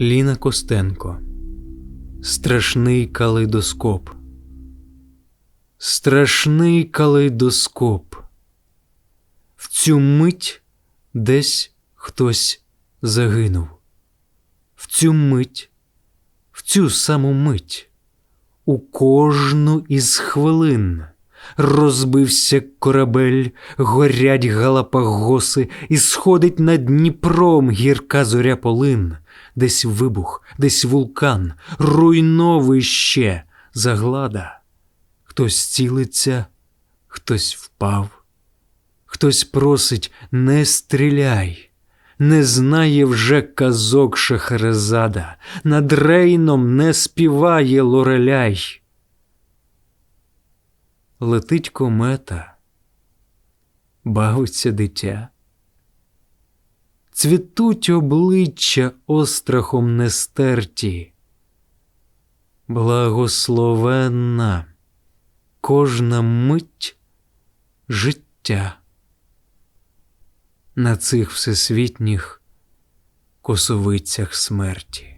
Ліна Костенко. Страшний калейдоскоп. Страшний калейдоскоп. В цю мить десь хтось загинув. В цю мить, в цю саму мить, у кожну із хвилин розбився корабель, горять галапагоси, і сходить над Дніпром гірка зоря полин, десь вибух, десь вулкан, руйновище, заглада. Хтось цілиться, хтось впав, хтось просить не стріляй. Не знає вже казок Шахерезада, над рейном не співає лореляй. Летить комета, бавиться дитя. Цвітуть обличчя острахом нестерті. Благословенна кожна мить життя на цих всесвітніх косовицях смерті.